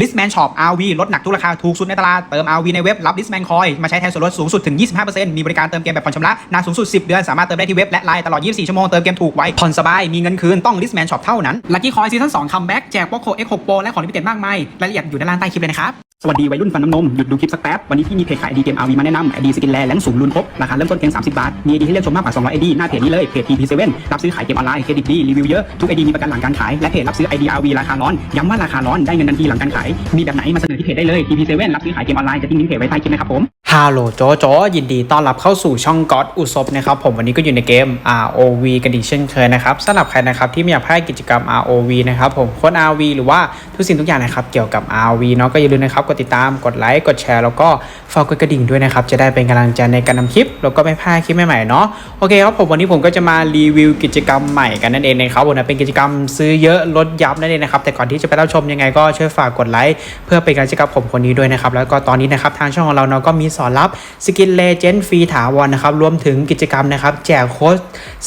Listman Shop RV ลดหนักทุกราคาถูกสุดในตลาด เติม RV ในเว็บ รับลิสแมนคอยมาใช้แทนส่วนลดสูงสุดถึง 25%มีบริการเติมเกมแบบผ่อนชำระ นานสูงสุด 10 เดือน สามารถเติมได้ที่เว็บและไลน์ตลอด 24 ชั่วโมง เติมเกมถูกไวผ่อนสบาย มีเงินคืน ต้องลิสแมนช็อปเท่านั้นลัคกี้คอยซีซั่น2คัมแบ็กแจก Poco X6 Pro และของลิมิเต็ดมากมายรายละเอียดอยู่ด้านล่างใต้คลิปเลยนะครับ สวัสดีวัยรุ่นฟันน้ำนม หยุดดูคลิปสักแป๊บ วันนี้พี่มีเพจขายไอดีเกม RV มาแนะนำไอดีสกินแลแลงสูงลุนครบ ราคาเริ่มต้นเพียง 30 บาท มีไอดีให้เลือกชมมากกว่า 200ไอดีหน้าเพจนี้เลย เพจ TP7 รับซื้อขายเกมออนไลน์ เครดิตดี รีวิวเยอะ ทุกไอดีมีประกันหลังการขาย และเพจรับซื้อไอดี RV ราคาร้อน ย้ำว่าราคาร้อน ได้เงินทันทีหลังการขาย มีแบบไหนมาเสนอที่เพจได้เลย TP7 รับซื้อขายเกมออนไลน์ จะทิ้งลิงก์เพจไว้ใต้คลิปนะครับผมฮัลโหลโจโจยินดีต้อนรับเข้าสู่ช่องก็อดอุศบนะครับผมวันนี้ก็อยู่ในเกม ROV กันอีกเช่นเคยนะครับสำหรับใครนะครับที่ไม่อยากพลาดกิจกรรม ROV นะครับผมค้ด ROV หรือว่าทุกสิ่งทุกอย่างนะครับเกี่ยวกับ ROV เนาะก็อย่าลืมนะครับกดติดตามกดไลค์กดแชร์แล้วก็ฝากกดกระดิ่งด้วยนะครับ จะได้เป็นกำลังใจในการนำคลิป แล้วก็ไม่พลาดคลิปใหม่ๆเนาะโอเคครับผมวันนี้ผมก็จะมารีวิวกิจกรรมใหม่กันนั่นเองนะครับผมนะเป็นกิจกรรมซื้อเยอะลดยับนั่นเองนะครับแต่ก่อนที่จะไปรับชมยังไงก็ช่วยฝากกดไลค์เพื่อเป็นกำลังใจกับผมคนนี้ด้วยนะครับแล้วก็ตอนนี้นะครับทางช่องของเราเนาะก็มีสอนรับสกินเลเจนด์ฟรีถาวรนะครับรวมถึงกิจกรรมนะครับแจกโค้ด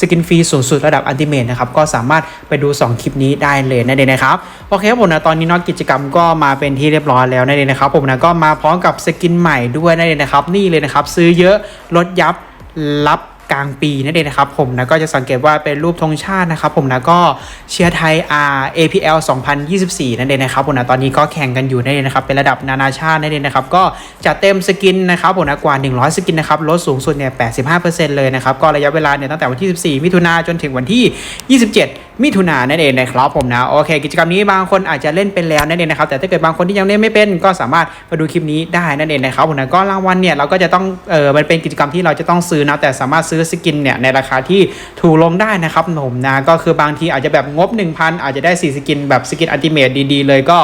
สกินฟรีสูงสุดระดับอันติเมทนะครับก็สามารถไปดู 2 คลิปนี้ได้เลยนั่นเองนะครับโอเคครับผมนะตอนนี้เนาะกิจกรรมก็มาเป็นที่เรียบร้อยแล้วนั่นเองนะครับผมนะก็มาพร้อมกับสกินใหม่ด้วยนั่นเองนะครับนี่เลยนะครับซื้อเยอะลดยับรับ กลางปีนั่นเองนะครับผมนะก็จะสังเกตว่าเป็นรูปธงชาตินะครับผมนะก็เชียร์ไทย R APL 2024 นั่นเองนะครับผมนะตอนนี้ก็แข่งกันอยู่นั่นเองนะครับเป็นระดับนานาชาตินั่นเองนะครับก็จะเต็มสกินนะครับผมนะกว่า 100 สกินนะครับลดสูงสุดเนี่ย 85%เลยนะครับก็ระยะเวลาเนี่ยตั้งแต่วันที่ 14 มิถุนาจนถึงวันที่ 27 มิถุนานนั่นเองนะครับผมนะโอเค กิจกรรมนี้บางคนอาจจะเล่นเป็นแล้วนั่นเองนะครับแต่ถ้าเกิดบางคนที่ยังเล่นไม่เป็นก็สามารถมาดูคลิปนี้ได้นั่นเองนะครับผมนะก็รางวัลเนี่ยเราก็จะต้องเออมันเป็นกิจกรรมที่เราจะต้องซื้อนะแต่สามารถซื้อสกินเนี่ยในราคาที่ถูกลงได้นะครับผมนะก็คือบางทีอาจจะแบบงบ 1,000 อาจจะได้4สกินแบบสกินอัลติเมทดีๆ เลยก็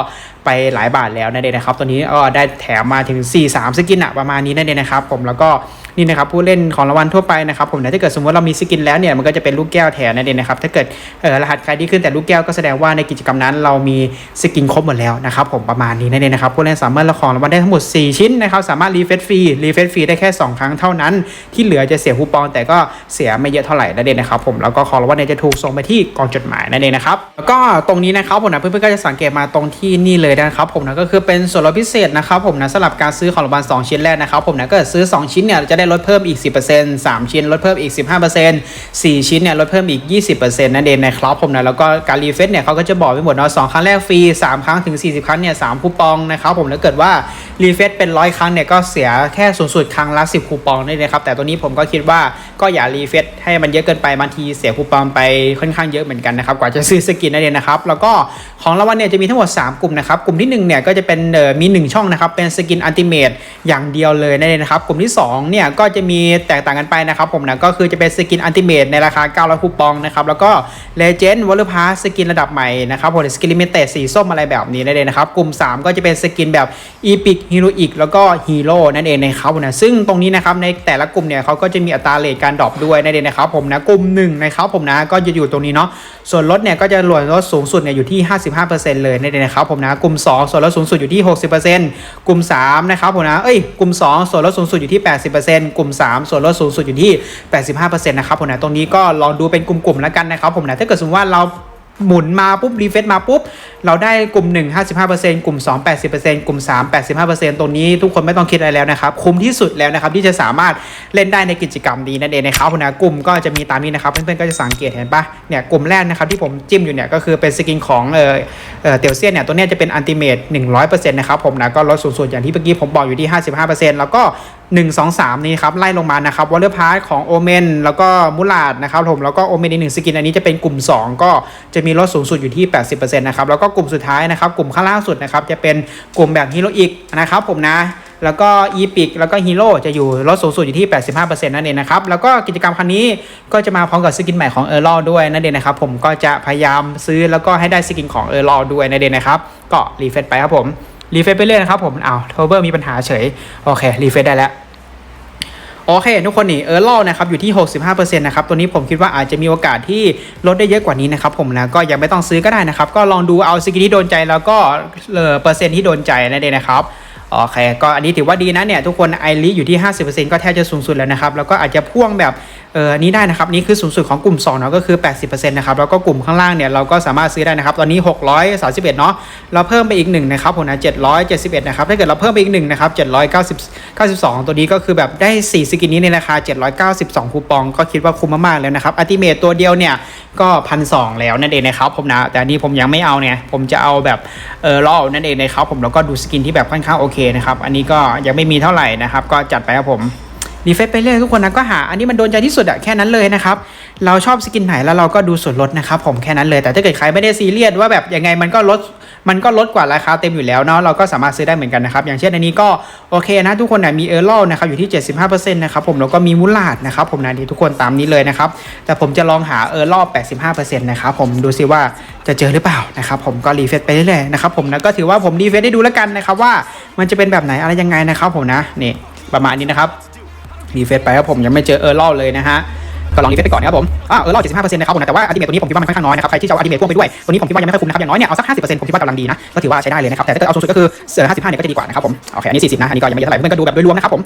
ไปหลายบาทแล้วนั่นเองนะครับตัวนี้ก็ได้แถมมาถึง 4 3 สกินอะประมาณนี้นั่นเองนะครับผมแล้วก็ นี่นะครับผู้เล่นของรางวัลทั่วไปนะครับผมนะถ้าเกิดสมมติเรามีสกินแล้วเนี่ยมันก็จะเป็นลูกแก้วแทนนั่นเองนะครับถ้าเกิดเออรหัสใครที่ขึ้นแต่ลูกแก้วก็แสดงว่าในกิจกรรมนั้น เรามีสกินครบหมดแล้วนะครับผมประมาณนี้นั่นเองนะครับผู้เล่นสามารถละของรางวัลได้ทั้งหมด 4 ชิ้นนะครับสามารถรีเฟรชฟรีรีเฟรชฟรีได้แค่ 2 ครั้งเท่านั้น ที่เหลือจะเสียคูปอง แต่ก็เสียไม่เยอะเท่าไหร่นั่นเองนะครับผมแล้วก็ของรางวัลเนี่ยจะถูกส่งไปที่กองจดหมายนั่นเองนะครับแล้วก็ตรงนี้นะครับผมนะเพื่อนๆก็จะสังเกตมาตรงที่นี่เลยนะครับผมนะก็คือเป็นส่วนลดพิเศษนะครับผมนะสำหรับการซื้อของรางวัล2ชิ้นแรกนะครับผมนะก็ซื้อ 2 ชิ้นเนี่ยจะได้ลดเพิ่มอีก 10% 3 ชิ้นลดเพิ่มอีก 15% 4 ชิ้นเนี่ยลดเพิ่มอีก 20%นั่นเองนะครับผมนะแล้วก็การรีเฟซเนี่ยเขาก็จะบอกไว้หมดเนาะสองครั้งแรกฟรี 3 ครั้งถึง 40 ครั้งเนี่ย3คูปองนะครับผมถ้าเกิดว่ารีเฟซเป็นร้อยครั้งเนี่ยก็เสียแค่สูงสุดครั้งละ 10 คูปองนั่นเองครับแต่ตัวนี้ผมก็คิดว่าก็อย่ารีเฟซให้มันเยอะเกินไปบางทีเสียคูปองไปค่อนข้างเยอะเหมือนกันนะครับกว่าจะซื้อสกินนั่นเองนะครับแล้วก็ของรางวัลเนี่ยจะมีทั้งหมด 3 กลุ่มนะครับกลุ่มที่1เนี่ยก็จะเป็นมี 1 ช่องนะครับเป็นสกินอัลติเมทอย่างเดียวเลยนั่นเองนะครับกลุ่มที่2เนี่ยก็จะมีแตกต่างกันไปนะครับผมนะก็คือจะเป็นสกินอัลติเมทในราคา 900คูปองนะครับแล้วก็เลเจนด์วอลเลย์พาสสกินระดับใหม่นะครับผมสกินลิมิเต็ดสีส้มอะไรแบบนี้นั่นเองนะครับกลุ่ม 3 ก็จะเป็นสกินแบบอีพิกฮีโรอีกแล้วก็ฮีโร่นั่นเองนะครับผมนะซึ่งตรงนี้นะครับในแต่ละกลุ่มเนี่ยเขาก็จะมีอัตราเลทการดรอปด้วยนั่นเองนะครับผมนะกลุ่ม1นะครับผมนะก็จะอยู่ตรงนี้เนาะส่วนลดเนี่ยก็จะลดลดสูงสุดเนี่ยอยู่ที่ 55%เลยนั่นเองนะครับผมนะกลุ่ม 2 ส่วนลดสูงสุดอยู่ที่ 60%กลุ่ม3นะครับผมนะเอ้ยกลุ่ม 2 ส่วนลดสูงสุดอยู่ที่ 80%กลุ่ม 3 ส่วนลดสูงสุดอยู่ที่ 85%นะครับผมนะตรงนี้ก็ลองดูเป็นกลุ่มๆแล้วกันนะครับผมนะถ้าเกิดสมมติว่าเราหมุนมาปุ๊บรีเฟซมาปุ๊บ เราได้กลุ่ม 1 55%กลุ่ม 2 80%กลุ่ม 3 85%ตรงนี้ทุกคนไม่ต้องคิดอะไรแล้วนะครับ คุ้มที่สุดแล้วนะครับ ที่จะสามารถเล่นได้ในกิจกรรมดีนั่นเองนะครับผมนะกลุ่มก็จะมีตามนี้นะครับ เพื่อนๆก็จะสังเกตเห็นปะเนี่ยกลุ่มแรกนะครับที่ผมจิ้มอยู่เนี่ยก็คือเป็นสกินของเออเออเตียวเซียนเนี่ยตัวเนี้ยจะเป็นอันติเมต100%นะครับผมนะก็ลดสูงสุดอย่างที่เมื่อกี้ผมบอกอยู่ที่ 55%แล้วก็ 1 2 3 นี้ครับไล่ลงมานะครับวอลเลอร์พาร์ของโอเมนแล้วก็มูลาดนะครับผมแล้วก็โอเมนอีกหนึ่งสกินอันนี้จะเป็นกลุ่ม 2 ก็จะมีลดสูงสุดอยู่ที่ 80%นะครับแล้วก็กลุ่มสุดท้ายนะครับกลุ่มข้างล่างสุดนะครับจะเป็นกลุ่มแบบฮีโร่อีกนะครับผมนะแล้วก็อีพิกแล้วก็ฮีโร่จะอยู่ลดสูงสุดอยู่ที่ 85%นั่นเองนะครับ แล้วก็กิจกรรมครั้งนี้ก็จะมาพร้อมกับสกินใหม่ของเออร์ลด้วยนั่นเองนะครับ ผมก็จะพยายามซื้อแล้วก็ให้ได้สกินของเออร์ลด้วยนั่นเองนะครับ ก็รีเฟซไปครับผม รีเฟซไปเรื่อยนะครับผมอ้าวโทเบอร์มีปัญหาเฉย โอเค รีเฟซได้แล้ว โอเค ทุกคนนี่เออร์ลนะครับอยู่ที่ 65%นะครับ ตัวนี้ผมคิดว่าอาจจะมีโอกาสที่ลดได้เยอะกว่านี้นะครับผมนะ ก็ยังไม่ต้องซื้อก็ได้นะครับ ก็ลองดูเอาสกินที่โดนใจแล้วก็เปอร์เซ็นต์ที่โดนใจนั่นเองนะครับโอเค ก็อันนี้ถือว่าดีนะเนี่ย ทุกคนไอริอยู่ที่ 50%ก็แทบจะสูงสุดแล้วนะครับ แล้วก็อาจจะพ่วงแบบ เอออันนี้ได้นะครับนี่คือสูงสุดของกลุ่ม2เนาะก็คือ 80%นะครับแล้วก็กลุ่มข้างล่างเนี่ยเราก็สามารถซื้อได้นะครับตอนนี้ 631เนาะเราเพิ่มไปอีก1นะครับผมนะ771นะครับถ้าเกิดเราเพิ่มไปอีก1นะครับ790 92 ตัวนี้ก็คือแบบได้ 4 สกินนี้ในราคา 792 คูปอง ก็คิดว่าคุ้มมากๆแล้วนะครับอัติเมตตัวเดียวเนี่ยก็พันสแล้วนั่นเองนะครับผมนะแต่อันนี้ผมยังไม่เอาเนี่ยผมจะเอาแบบเออล่อนั่นเองนะครับผมแล้วก็ดูสกินที่แบบค่อนข้างโอเคนะครับอันนี้ก็ยังไม่มีเท่าไหร่นะครับก็จัดไปครับผม รีเฟซไปเรื่อยทุกคนนะก็หาอันนี้มันโดนใจที่สุดอะแค่นั้นเลยนะครับเราชอบสกินไหนแล้วเราก็ดูส่วนลดนะครับผมแค่นั้นเลย แต่ถ้าเกิดใครไม่ได้ซีเรียสว่าแบบยังไงมันก็ลดมันก็ลดกว่าราคาเต็มอยู่แล้วเนาะเราก็สามารถซื้อได้เหมือนกันนะครับอย่างเช่นอันนี้ก็โอเคนะทุกคนเนะมีเออร์ลนะครับอยู่ที่ 75%นะครับผมแล้วก็มีมูลาดนะครับผมนะที่ทุกคนตามนี้เลยนะครับแต่ผมจะลองหาเออร์ล85%นะครับผมดูซิว่าจะเจอหรือเปล่านะครับผมก็รีเฟซไปเรื่อยๆนะครับผมนะก็ถือว่าผมรีเฟซได้ดูแล้วกันนะครับว่ามันจะเป็นแบบไหนอะไรยังไงนะครับผมนะนี่ประมาณนี้นะครับ รีเฟซไปครับผมยังไม่เจอเออร์ลเลยนะฮะก็ลองรีเฟซไปก่อนนะครับผมอ่าเออร์ล75%นะครับผมนะแต่ว่าอัลติเมทตัวนี้ผมคิดว่ามันค่อนข้างน้อยนะครับใครที่จะเอาอัลติเมทพ่วงไปด้วยตัวนี้ผมคิดว่ายังไม่ค่อยคุ้มนะครับอย่างน้อยเนี่ยเอาสัก50%ผมคิดว่ากำลังดีนะก็ถือว่าใช้ได้เลยนะครับแต่ถ้าเกิดเอาสูงสุดก็คือเสือ55เนี่ยก็จะดีกว่านะครับผมโอเคอันนี้40นะอันนี้ก็ยังไม่เยอะเท่าไหร่เพื่อนก็ดูแบบโดยรวมนะครับผม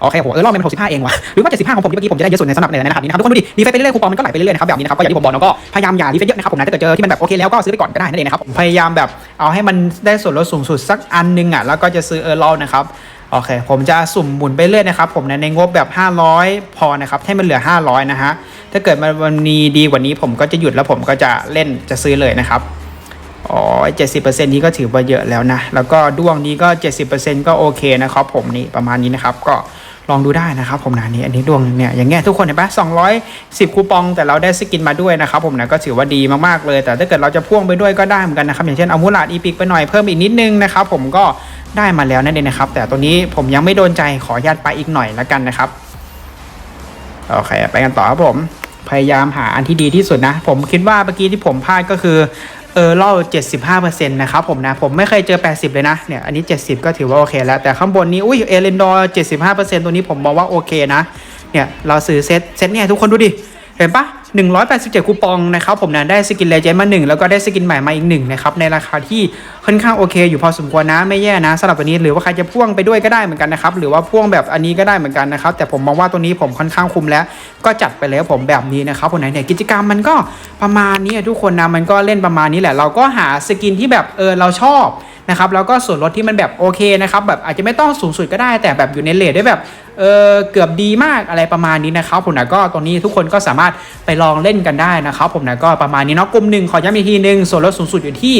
โอเคผมเออร์ลเป็น65เองว่ะหรือว่า75ของผมที่เมื่อกี้ผมจะได้เยอะสุดในสำหรับในรหัสนี้นะครับทุกคนดูดิรีเฟซไปเรื่อยๆคูปองมันก็ไหลไปเรื่อยๆนะครับแบบนี้นะครับก็อย่างที่ผมบอกเนาะก็พยายามอย่ารีเฟซเยอะนะครับผมนะถ้าเกิดเจอที่มันแบบโอเคแล้วก็ซื้อไปก่อนก็ได้นั่นเองนะครับพยายามแบบเอาให้มันได้ส่วนลดสูงสุดสักอันนึงอะแล้วก็จะซื้อเออร์ลนะครับ โอเค ผมจะสุ่มหมุนไปเรื่อยนะครับ ผมในงบแบบ 500 พอนะครับ ให้มันเหลือ 500 นะฮะ ถ้าเกิดมันมีดีกว่านี้ผมก็จะหยุดแล้วผมก็จะเล่นจะซื้อเลยนะครับ อ๋อเจ็ดสิบเปอร์เซ็นต์นี้ก็ถือว่าเยอะแล้วนะ แล้วก็ด้วงนี้ก็เจ็ดสิบเปอร์เซ็นต์ก็โอเคนะครับผมนี่ประมาณนี้นะครับ ก็ ลองดูได้นะครับผมนะนี่อันนี้ดวงเนี่ยอย่างเงี้ยทุกคนเห็นปะสองร้อยสิบคูปอง แต่เราได้สกินมาด้วยนะครับผมนะก็ถือว่าดีมากๆเลย แต่ถ้าเกิดเราจะพ่วงไปด้วยก็ได้เหมือนกันนะครับอย่างเช่นเอามูลาดอีพิกไปหน่อยเพิ่มอีกนิดนึงนะครับผมก็ได้มาแล้วนั่นเองนะครับ แต่ตัวนี้ผมยังไม่โดนใจขออนุญาตไปอีกหน่อยแล้วกันนะครับโอเคไปกันต่อครับผมพยายามหาอันที่ดีที่สุดนะ ผมคิดว่าเมื่อกี้ที่ผมพลาดก็คือ เออเล่า75%นะครับผมนะ ผมไม่เคยเจอ 80 เลยนะ เนี่ย อันนี้ 70 ก็ถือว่าโอเคแล้ว แต่ข้างบนนี้ อุ้ยเอเลนดอร์75%ตัวนี้ผมมองว่าโอเคนะ เนี่ย เราซื้อเซต เซตเนี่ย ทุกคนดูดิ เห็นปะ 187 คูปองนะครับผมนะได้สกินเลเจนด์มา1 แล้วก็ได้สกินใหม่มาอีก1นะครับในราคาที่ค่อนข้างโอเค อยู่พอสมควรนะไม่แย่นะสำหรับตัวนี้หรือว่าใครจะพ่วงไปด้วยก็ได้เหมือนกันนะครับหรือว่าพ่วงแบบอันนี้ก็ได้เหมือนกันนะครับแต่ผมมองว่าตัวนี้ผมค่อนข้างคุ้มแล้ว ก็จัดไปแล้วผมแบบนี้นะครับผมไหนเนี่ยกิจกรรมมันก็ประมาณนี้ทุกคนนะมันก็เล่นประมาณนี้แหละ เราก็หาสกินที่แบบเออเราชอบ นะครับแล้วก็ส่วนลดที่มันแบบโอเคนะครับแบบอาจจะไม่ต้องสูงสุดก็ได้แต่แบบอยู่ในเลทได้แบบเออเกือบดีมากอะไรประมาณนี้นะครับผมนะก็ตรงนี้ทุกคนก็สามารถไปลองเล่นกันได้นะครับผมนะก็ประมาณนี้เนาะกลุ่มหนึ่งขอย้ำอีกทีหนึ่งส่วนลดสูงสุดอยู่ที่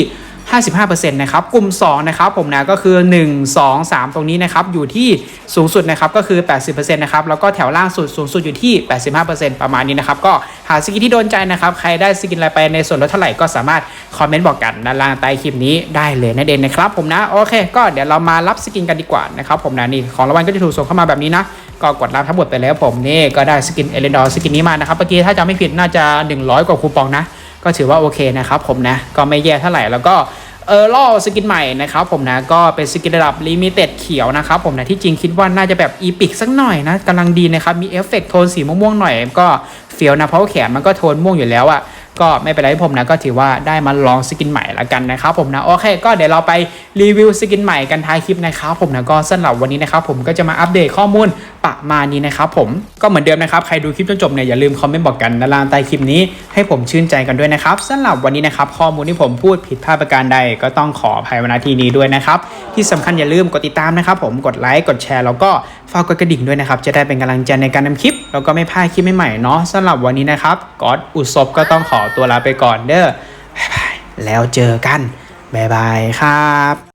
55%นะครับกลุ่ม2นะครับผมนะก็คือ 1 2 3 ตรงนี้นะครับอยู่ที่สูงสุดนะครับก็คือ 80%นะครับแล้วก็แถวล่างสุดสูงสุดอยู่ที่ 85%ประมาณนี้นะครับก็หาสกินที่โดนใจนะครับใครได้สกินอะไรไปในส่วนลดเท่าไหร่ก็สามารถคอมเมนต์บอกกันด้านล่างใต้คลิปนี้ได้เลยนั่นนะครับผมนะโอเค ก็เดี๋ยวเรามารับสกินกันดีกว่านะครับผมนะนี่ของรางวัลก็จะถูกส่งเข้ามาแบบนี้นะก็กดรับทั้งหมดไปแล้วผมนี่ก็ได้สกินเอเลนดอร์สกินนี้มานะครับเมื่อกี้ถ้าจำไม่ผิดน่าจะ 100 กว่าคูปองนะ ก็ถือว่าโอเคนะครับผมนะ ก็ไม่แย่เท่าไหร่แล้วก็เออล่อสกินใหม่นะครับผมนะก็เป็นสกินระดับลิมิเต็ดเขียวนะครับผมนะที่จริงคิดว่าน่าจะแบบอีพิกสักหน่อยนะกำลังดีนะครับ มีเอฟเฟกต์โทนสีม่วงๆหน่อยก็เฟียวนะเพราะว่าแขนมันก็โทนม่วงอยู่แล้วอะก็ไม่เป็นไรผมนะก็ถือว่าได้มาลองสกินใหม่ละกันนะครับผมนะโอเค ก็เดี๋ยวเราไปรีวิวสกินใหม่กันท้ายคลิปนะครับผมนะก็สำหรับวันนี้นะครับผมก็จะมาอัปเดตข้อมูล ประมาณนี้นะครับผมก็เหมือนเดิมนะครับใครดูคลิปจนจบเนี่ยอย่าลืมคอมเมนต์บอกกันด้านล่างใต้คลิปนี้ให้ผมชื่นใจกันด้วยนะครับสำหรับวันนี้นะครับข้อมูลที่ผมพูดผิดพลาดประการใดก็ต้องขออภัยมาที่นี้ด้วยนะครับที่สำคัญอย่าลืมกดติดตามนะครับผมกดไลค์กดแชร์แล้วก็ฝากกดกระดิ่งด้วยนะครับจะได้เป็นกำลังใจในการทำคลิป แล้วก็ไม่พลาดคลิปใหม่ๆเนาะสำหรับวันนี้นะครับกอดอุศบก็ต้องขอตัวลาไปก่อนเด้อบายแล้วเจอกันบ๊ายบายครับ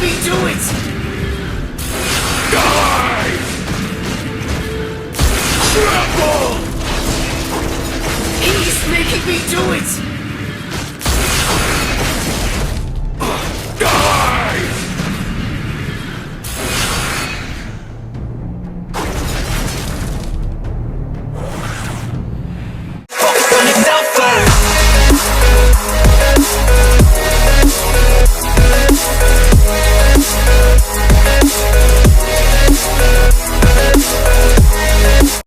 He's making me do it! Die! Trample! He's making me do it!